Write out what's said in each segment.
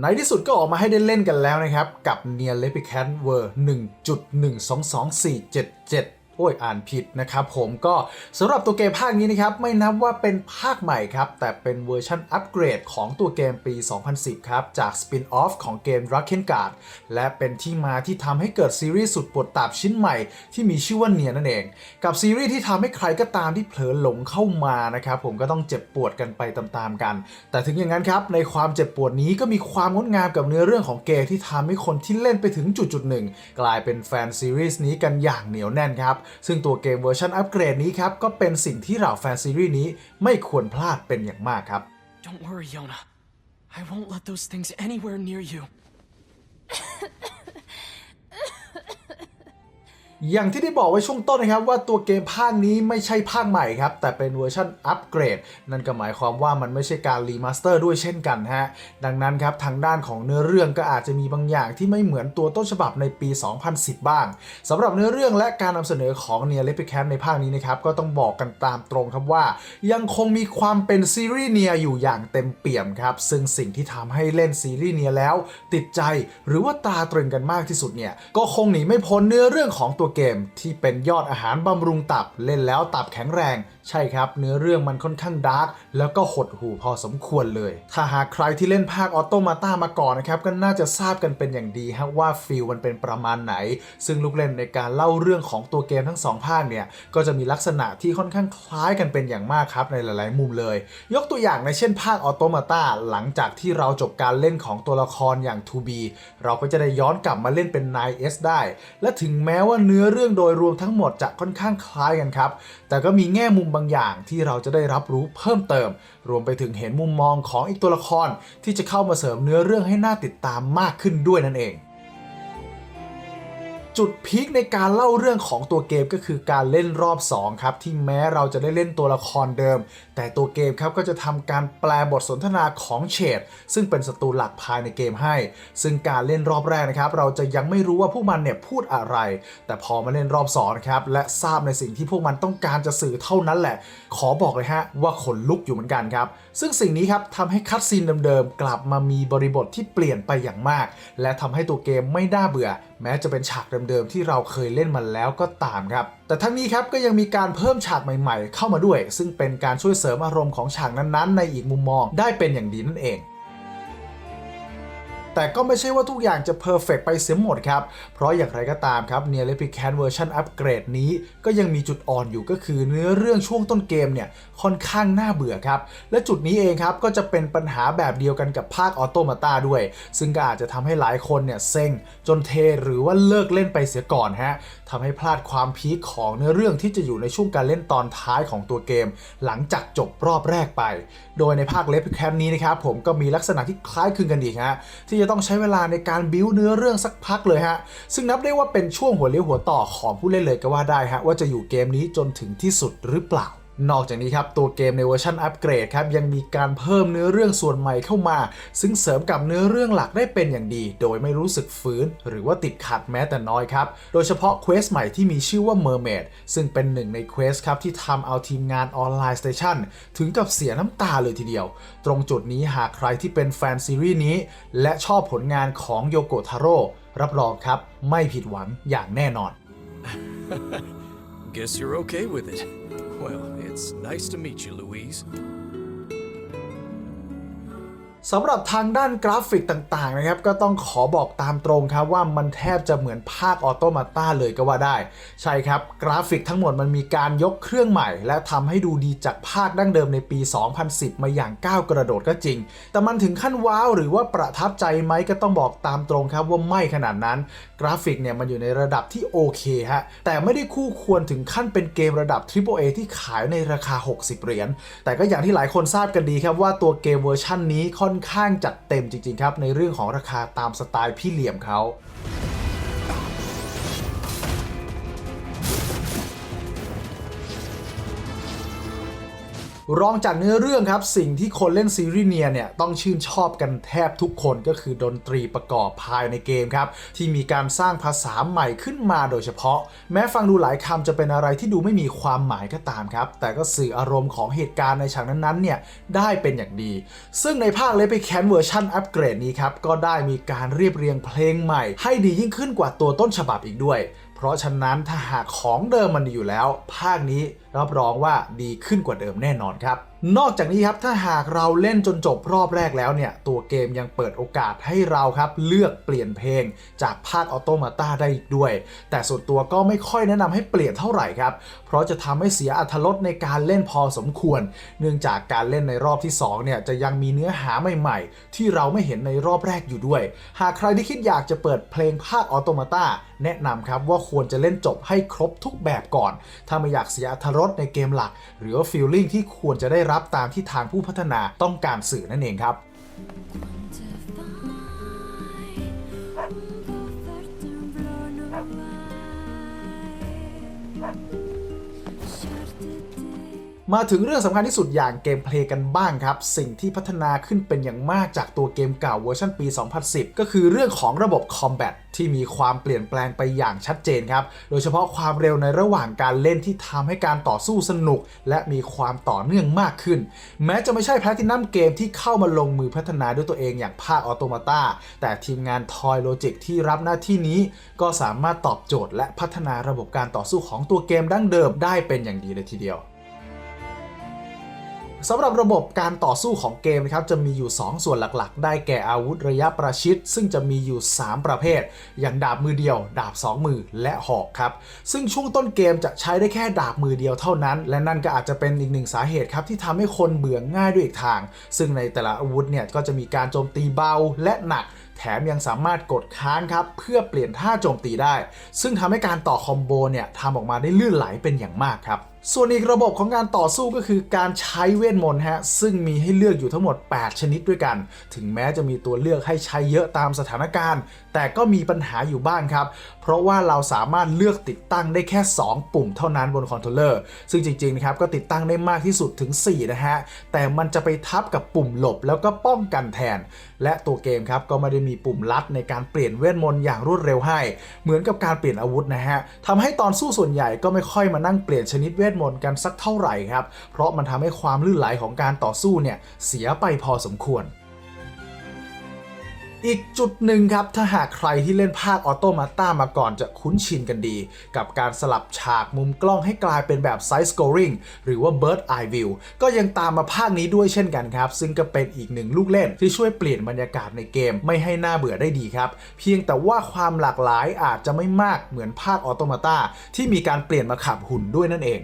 ในที่สุดก็ออกมาให้ได้เล่นกันแล้วนะครับ กับ Near l e p i c a n t World 1.122477 โอ้ยอ่านผิดนะครับผมก็สำหรับตัวเกมภาคนี้นะครับไม่นับว่าเป็นภาคใหม่ครับ แต่เป็นเวอร์ชันอัปเกรดของตัวเกมปี 2010 ครับ จากสปินออฟของเกม r a k e n g a r d และเป็นที่มาที่ทำให้เกิดซีรีส์สุดปวดตาบชิ้นใหม่ที่มีชื่อว่าเนียนั่นเอง กับซีรีส์ที่ทำให้ใครก็ตามที่เผลอหลงเข้ามานะครับผมก็ต้องเจ็บปวดกันไปตามๆกัน แต่ถึงอย่างนั้นครับในความเจ็บปวดนี้ก็มีความงดงามกับเนื้อเรื่องของเกมที่ทำให้คนที่เล่นไปถึงจุดจุดๆหนึ่งกลายเป็นแฟนซีรีส์นี้กันอย่างเหนียวแน่นครับซึ่งตัวเกมเวอร์ชันอัปเกรดนี้ครับ ก็เป็นสิ่งที่เหล่าแฟนซีรีส์นี้ไม่ควรพลาดเป็นอย่างมากครับ Don't worry, Yona. I won't let those things anywhere near you. อย่างที่ได้บอกไว้ช่วงต้นนะครับว่าตัวเกมภาคนี้ไม่ใช่ภาคใหม่ครับ แต่เป็นเวอร์ชันอัปเกรด นั่นก็หมายความว่ามันไม่ใช่การรีมาสเตอร์ด้วยเช่นกันฮะ ดังนั้นครับทางด้านของเนื้อเรื่องก็อาจจะมีบางอย่างที่ไม่เหมือนตัวต้นฉบับในปี 2010 บ้างสำหรับเนื้อเรื่องและการนำเสนอของเนียเลปิแคนในภาคนี้นะครับก็ต้องบอกกันตามตรงครับว่า ยังคงมีความเป็นซีรีส์เนียอยู่อย่างเต็มเปี่ยมครับซึ่งสิ่งที่ทำให้เล่นซีรีส์เนียแล้ว ติดใจหรือว่าตาตรึงกันมากที่สุดเนี่ยก็คงหนีไม่พ้นเนื้อเรื่องของตัวเกมที่เป็นยอดอาหารบำรุงตับเล่นแล้วตับแข็งแรง ใช่ครับ เนื้อเรื่องมันค่อนข้างดาร์กแล้วก็หดหูพอสมควรเลย ถ้าหากใครที่เล่นภาคออโตมาต้ามาก่อนนะครับก็น่าจะทราบกันเป็นอย่างดีฮะว่าฟิลมันเป็นประมาณไหน ซึ่งลูกเล่นในการเล่าเรื่องของตัวเกมทั้งสองภาคเนี่ยก็จะมีลักษณะที่ค่อนข้างคล้ายกันเป็นอย่างมากครับในหลาย ๆ มุมเลย ยกตัวอย่างในเช่นภาคออโตมาต้าหลังจากที่เราจบการเล่นของตัวละครอย่าง 2B เราก็จะได้ย้อนกลับมาเล่นเป็น 9S ได้ และถึงแม้ว่าเนื้อเรื่องโดยรวมทั้งหมดจะค่อนข้างคล้ายกันครับ แต่ก็มีแง่มุมบางอย่างที่เราจะได้รับรู้เพิ่มเติม รวมไปถึงเห็นมุมมองของอีกตัวละครที่จะเข้ามาเสริมเนื้อเรื่องให้น่าติดตามมากขึ้นด้วยนั่นเอง จุดพีคในการเล่าเรื่องของตัวเกมก็คือการเล่นรอบ 2 ครับ ที่แม้เราจะได้เล่นตัวละครเดิม แต่ตัวเกมครับก็จะทำการแปลบทสนทนาของเฉดซึ่งเป็นศัตรูหลักภายในเกมให้ ซึ่งการเล่นรอบแรกนะครับเราจะยังไม่รู้ว่าพวกมันเนี่ยพูดอะไร แต่พอมาเล่นรอบ2นะครับและทราบในสิ่งที่พวกมันต้องการจะสื่อเท่านั้นแหละ ขอบอกเลยฮะว่าขนลุกอยู่เหมือนกันครับ ซึ่งสิ่งนี้ครับทำให้คัดซีนเดิมๆกลับมามีบริบทที่เปลี่ยนไปอย่างมาก และทำให้ตัวเกมไม่น่าเบื่อ แม้จะเป็นฉากเดิมๆที่เราเคยเล่นมาแล้วก็ตามครับ แต่ทั้งนี้ครับก็ยังมีการเพิ่มฉากใหม่ๆ เข้ามาด้วย ซึ่งเป็นการช่วยเสริมอารมณ์ของฉากนั้นๆ ในอีกมุมมองได้เป็นอย่างดีนั่นเอง แต่ก็ไม่ใช่ว่าทุกอย่างจะเพอร์เฟกไปเสียหมดครับ เพราะอย่างไรก็ตามครับ Near Replicant Version Upgrade นี้ก็ยังมีจุดอ่อนอยู่ก็คือเนื้อเรื่องช่วงต้นเกมเนี่ยค่อนข้างน่าเบื่อครับ และจุดนี้เองครับก็จะเป็นปัญหาแบบเดียวกันกับภาคออโตมาตาด้วย ซึ่งก็อาจจะทำให้หลายคนเนี่ยเซ็งจนเทหรือว่าเลิกเล่นไปเสียก่อนฮะทำให้พลาดความพีคของเนื้อเรื่องที่จะอยู่ในช่วงการเล่นตอนท้ายของตัวเกม หลังจากจบรอบแรกไป โดยในภาค Replicant นี้นะครับผมก็มีลักษณะที่คล้ายคลึงกันอีกฮะที่จะต้องใช้เวลาในการบิ้วเนื้อเรื่องสักพักเลยฮะ ซึ่งนับได้ว่าเป็นช่วงหัวเลี้ยวหัวต่อของผู้เล่นเลยก็ว่าได้ฮะว่าจะอยู่เกมนี้จนถึงที่สุดหรือเปล่า นอกจากนี้ครับตัวเกมในเวอร์ชันอัปเกรดครับยังมีการเพิ่มเนื้อเรื่องส่วนใหม่เข้ามา ซึ่งเสริมกับเนื้อเรื่องหลักได้เป็นอย่างดี โดยไม่รู้สึกฝืน หรือว่าติดขัดแม้แต่น้อยครับ โดยเฉพาะเควสใหม่ที่มีชื่อว่า Mermaid ซึ่งเป็นหนึ่งในเควสครับที่ทำเอาทีมงานออนไลน์สเตชันถึงกับเสียน้ำตาเลยทีเดียว ตรงจุดนี้หากใครที่เป็นแฟนซีรีส์นี้ และชอบผลงานของโยโกทาโร่รับรองครับ ไม่ผิดหวังอย่างแน่นอน Guess you're okay with it. Well, it's nice to meet you, Louise. สำหรับทางด้านกราฟิกต่างๆนะครับก็ต้องขอบอกตามตรงครับว่ามันแทบจะเหมือนภาคออโตมาต้าเลยก็ว่าได้ ใช่ครับ กราฟิกทั้งหมดมันมีการยกเครื่องใหม่ และทำให้ดูดีจากภาคดั้งเดิมในปี 2010 มาอย่างก้าวกระโดดก็จริง แต่มันถึงขั้นว้าวหรือว่าประทับใจไหมก็ต้องบอกตามตรงครับว่าไม่ขนาดนั้น กราฟิกเนี่ยมันอยู่ในระดับที่โอเคฮะแต่ไม่ได้คู่ควรถึงขั้นเป็นเกมระดับ Triple A ที่ขายในราคา 60 เหรียญแต่ก็อย่างที่หลายคนทราบกันดีครับว่าตัวเกมเวอร์ชันนี้ค่อนข้างจัดเต็มจริงๆครับในเรื่องของราคาตามสไตล์พี่เหลี่ยมเขา รองจากเนื้อเรื่องครับ สิ่งที่คนเล่นซีรีส์เนียเนี่ยต้องชื่นชอบกันแทบทุกคนก็คือดนตรีประกอบภายในเกมครับ ที่มีการสร้างภาษาใหม่ขึ้นมาโดยเฉพาะ แม้ฟังดูหลายคำจะเป็นอะไรที่ดูไม่มีความหมายก็ตามครับ แต่ก็สื่ออารมณ์ของเหตุการณ์ในฉากนั้นๆเนี่ยได้เป็นอย่างดี ซึ่งในภาคเลปแคนเวอร์ชันอัปเกรดนี้ครับก็ได้มีการเรียบเรียงเพลงใหม่ ให้ดียิ่งขึ้นกว่าตัวต้นฉบับอีกด้วย เพราะฉะนั้นถ้าหากของเดิมมันดีอยู่แล้ว ภาคนี้รับรองว่าดีขึ้นกว่าเดิมแน่นอนครับ นอกจากนี้ครับถ้าหากเราเล่นจนจบรอบแรกแล้วเนี่ย ตัวเกมยังเปิดโอกาสให้เราครับเลือกเปลี่ยนเพลงจากภาคออโตมาตาได้อีกด้วย แต่ส่วนตัวก็ไม่ค่อยแนะนำให้เปลี่ยนเท่าไหร่ครับ เพราะจะทำให้เสียอรรถรสในการเล่นพอสมควร เนื่องจากการเล่นในรอบที่สองเนี่ยจะยังมีเนื้อหาใหม่ ๆ ที่เราไม่เห็นในรอบแรกอยู่ด้วย หากใครที่คิดอยากจะเปิดเพลงภาคออโตมาตา แนะนำครับว่าควรจะเล่นจบให้ครบทุกแบบก่อน ถ้าไม่อยากเสียอรรถรสในเกมหลัก หรือว่าฟีลลิ่งที่ควรจะได้รับตามที่ทางผู้พัฒนาต้องการสื่อนั่นเองครับ มาถึงเรื่องสำคัญที่สุดอย่างเกมเพลย์กันบ้างครับ สิ่งที่พัฒนาขึ้นเป็นอย่างมากจากตัวเกมเก่าเวอร์ชันปี 2010 ก็คือเรื่องของระบบคอมแบทที่มีความเปลี่ยนแปลงไปอย่างชัดเจนครับ โดยเฉพาะความเร็วในระหว่างการเล่นที่ทำให้การต่อสู้สนุก และมีความต่อเนื่องมากขึ้น แม้จะไม่ใช่แพลตินัมเกมที่เข้ามาลงมือพัฒนาด้วยตัวเองอย่างภาคออโตมาตาแต่ทีมงานทอยโลจิกที่รับหน้าที่นี้ ก็สามารถตอบโจทย์และพัฒนาระบบการต่อสู้ของตัวเกมดั้งเดิมได้เป็นอย่างดีเลยทีเดียว สำหรับระบบการต่อสู้ของเกมนะครับจะมีอยู่ 2 ส่วนหลักๆ ได้แก่อาวุธระยะประชิด ซึ่งจะมีอยู่ 3 ประเภท อย่างดาบมือเดียว ดาบ 2 มือและหอกครับ ซึ่งช่วงต้นเกมจะใช้ได้แค่ดาบมือเดียวเท่านั้น และนั่นก็อาจจะเป็นอีกหนึ่งสาเหตุครับที่ทำให้คนเบื่อง่ายด้วยอีกทาง ซึ่งในแต่ละอาวุธเนี่ยก็จะมีการโจมตีเบาและหนักแถมยังสามารถกดค้างครับ เพื่อเปลี่ยนท่าโจมตีได้ ซึ่งทำให้การต่อคอมโบเนี่ยทำออกมาได้ลื่นไหลเป็นอย่างมากครับส่วนอีกระบบของการต่อสู้ก็คือการใช้เวทมนต์ฮะ ซึ่งมีให้เลือกอยู่ทั้งหมด 8 ชนิดด้วยกัน ถึงแม้จะมีตัวเลือกให้ใช้เยอะตามสถานการณ์ แต่ก็มีปัญหาอยู่บ้างครับ เพราะว่าเราสามารถเลือกติดตั้งได้แค่ 2 ปุ่มเท่านั้นบนคอนโทรลเลอร์ ซึ่งจริงๆนะครับก็ติดตั้งได้มากที่สุดถึง 4 นะฮะ แต่มันจะไปทับกับปุ่มหลบแล้วก็ป้องกันแทน และตัวเกมครับก็ไม่ได้มีปุ่มลัดในการเปลี่ยนเวทมนต์อย่างรวดเร็วให้ เหมือนกับการเปลี่ยนอาวุธนะฮะทำให้ตอนสู้ส่วนใหญ่ก็ไม่ค่อยมานั่งเปลี่ยนชนิดเวทมนต์กันสักเท่าไหร่ครับ เพราะมันทำให้ความลื่นไหลของการต่อสู้เนี่ยเสียไปพอสมควรอีกจุดหนึ่งครับ ถ้าหากใครที่เล่นภาคออโตมาต้ามาก่อนจะคุ้นชินกันดี กับการสลับฉากมุมกล้องให้กลายเป็นแบบไซส์ scoring หรือว่า bird eye view ก็ยังตามมาภาคนี้ด้วยเช่นกันครับ ซึ่งก็เป็นอีกหนึ่งลูกเล่นที่ช่วยเปลี่ยนบรรยากาศในเกมไม่ให้หน่าเบื่อได้ดีครับ เพียงแต่ว่าความหลากหลายอาจจะไม่มากเหมือนภาคออโตมาต้าที่มีการเปลี่ยนมาขับหุ่นด้วยนั่นเอง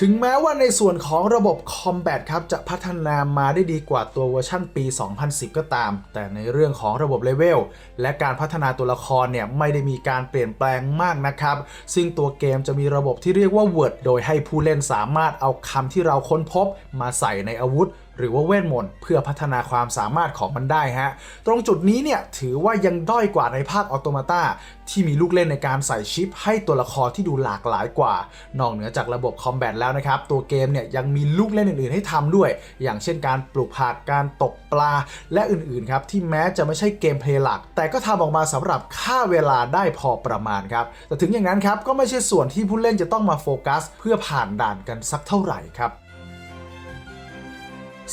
ถึงแม้ว่าในส่วนของระบบคอมแบทครับจะพัฒนามาได้ดีกว่าตัวเวอร์ชั่นปี 2010 ก็ตาม แต่ในเรื่องของระบบเลเวลและการพัฒนาตัวละครเนี่ยไม่ได้มีการเปลี่ยนแปลงมากนะครับ ซึ่งตัวเกมจะมีระบบที่เรียกว่า Word โดยให้ผู้เล่นสามารถเอาคำที่เราค้นพบมาใส่ในอาวุธ หรือว่าเวทมนต์เพื่อพัฒนาความสามารถของมันได้ฮะ ตรงจุดนี้เนี่ยถือว่ายังด้อยกว่าในภาคออโตมาตาที่มีลูกเล่นในการใส่ชิป ให้ตัวละครที่ดูหลากหลายกว่า นอกเหนือจากระบบคอมแบทแล้วนะครับ ตัวเกมเนี่ยยังมีลูกเล่นอื่นๆให้ทำด้วย อย่างเช่นการปลูกผักการตกปลา และอื่นๆครับที่แม้จะไม่ใช่เกมเพลย์หลัก แต่ก็ทำออกมาสำหรับค่าเวลาได้พอประมาณครับ แต่ถึงอย่างนั้นครับก็ไม่ใช่ส่วนที่ผู้เล่นจะต้องมาโฟกัส เพื่อผ่านด่านกันสักเท่าไหร่ครับ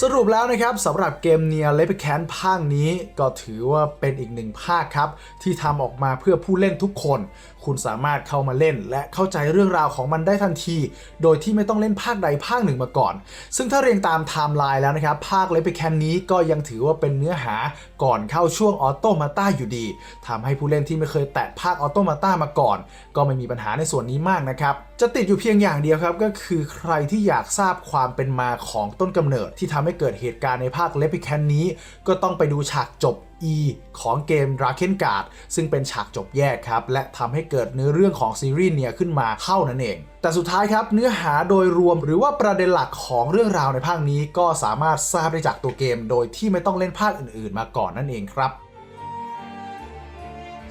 สรุปแล้วนะครับสำหรับเกมเนียเลปแคนภาคนี้ก็ถือว่าเป็นอีกหนึ่งภาคครับ ที่ทำออกมาเพื่อผู้เล่นทุกคน คุณสามารถเข้ามาเล่น และเข้าใจเรื่องราวของมันได้ทันที โดยที่ไม่ต้องเล่นภาคใดภาคหนึ่งมาก่อน ซึ่งถ้าเรียงตามไทม์ไลน์แล้วนะครับ ภาคเลปแคนนี้ก็ยังถือว่าเป็นเนื้อหาก่อนเข้าช่วงออโตมาต้าอยู่ดีทำให้ผู้เล่นที่ไม่เคยแตะภาคออโตมาต้ามาก่อน ก็ไม่มีปัญหาในส่วนนี้มากนะครับจะติดอยู่เพียงอย่างเดียวครับก็คือใครที่อยากทราบความเป็นมาของต้นกำเนิด ที่ทำให้เกิดเหตุการณ์ในภาคเลปิแคนนี้ ก็ต้องไปดูฉากจบ E ของเกม r a k e n g u a r d ซึ่งเป็นฉากจบแยกครับ และทำให้เกิดเนื้อเรื่องของซีรีส์เนียขึ้นมาเท่านั้นเอง แต่สุดท้ายครับเนื้อหาโดยรวมหรือว่าประเด็นหลักของเรื่องราวในภาคนี้ ก็สามารถทราบได้จากตัวเกม โดยที่ไม่ต้องเล่นภาคอื่นๆ มาก่อนนั่นเองครับ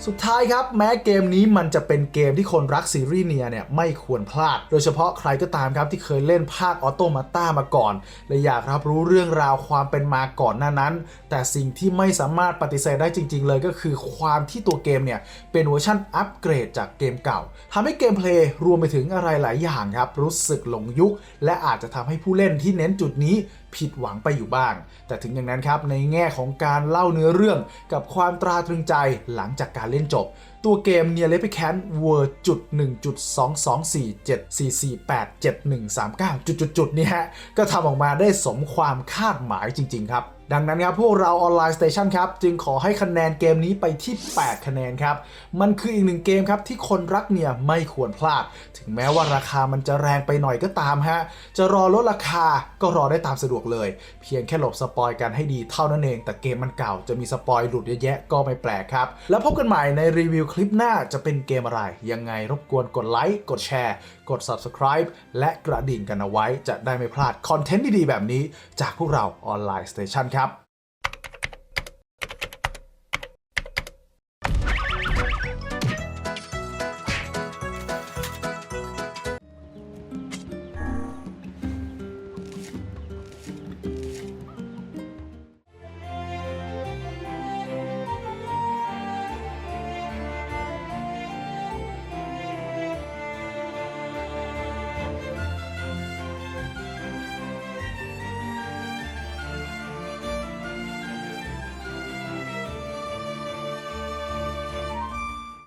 สุดท้ายครับแม้เกมนี้มันจะเป็นเกมที่คนรักซีรีส์เนียเนี่ยไม่ควรพลาด โดยเฉพาะใครก็ตามครับที่เคยเล่นภาคออโตมาต้ามาก่อน และอยากรับรู้เรื่องราวความเป็นมาก่อนหน้านั้น แต่สิ่งที่ไม่สามารถปฏิเสธได้จริง ๆ เลยก็คือความที่ตัวเกมเนี่ยเป็นเวอร์ชันอัปเกรดจากเกมเก่าทำให้เกมเพลย์รวมไปถึงอะไรหลายอย่างครับรู้สึกหลงยุค และอาจจะทำให้ผู้เล่นที่เน้นจุดนี้ผิดหวังไปอยู่บ้าง แต่ถึงอย่างนั้นครับในแง่ของการเล่าเนื้อเรื่องกับความตราตรึงใจหลังจากการเล่นจบ ตัวเกม Near Replicant World จุด1.2247448719จุดจุดจุดนี่ฮะ ก็ทำออกมาได้สมความคาดหมายจริง ๆ ครับ ดังนั้นครับพวกเราออนไลน์สเตชันครับจึงขอให้คะแนนเกมนี้ไปที่ 8 คะแนนครับ มันคืออีกหนึ่งเกมครับที่คนรักเนี่ยไม่ควรพลาด ถึงแม้ว่าราคามันจะแรงไปหน่อยก็ตามฮะ จะรอลดราคาก็รอได้ตามสะดวกเลย เพียงแค่หลบสปอยกันให้ดีเท่านั้นเอง แต่เกมมันเก่าจะมีสปอยหลุดเยอะแยะก็ไม่แปลกครับ แล้วพบกันใหม่ในรีวิวคลิปหน้าจะเป็นเกมอะไร ยังไงรบกวนกดไลค์กดแชร์กด subscribe และกระดิ่งกันเอาไว้ จะได้ไม่พลาดคอนเทนต์ดีๆแบบนี้ จากพวกเราออนไลน์สเตชันครับ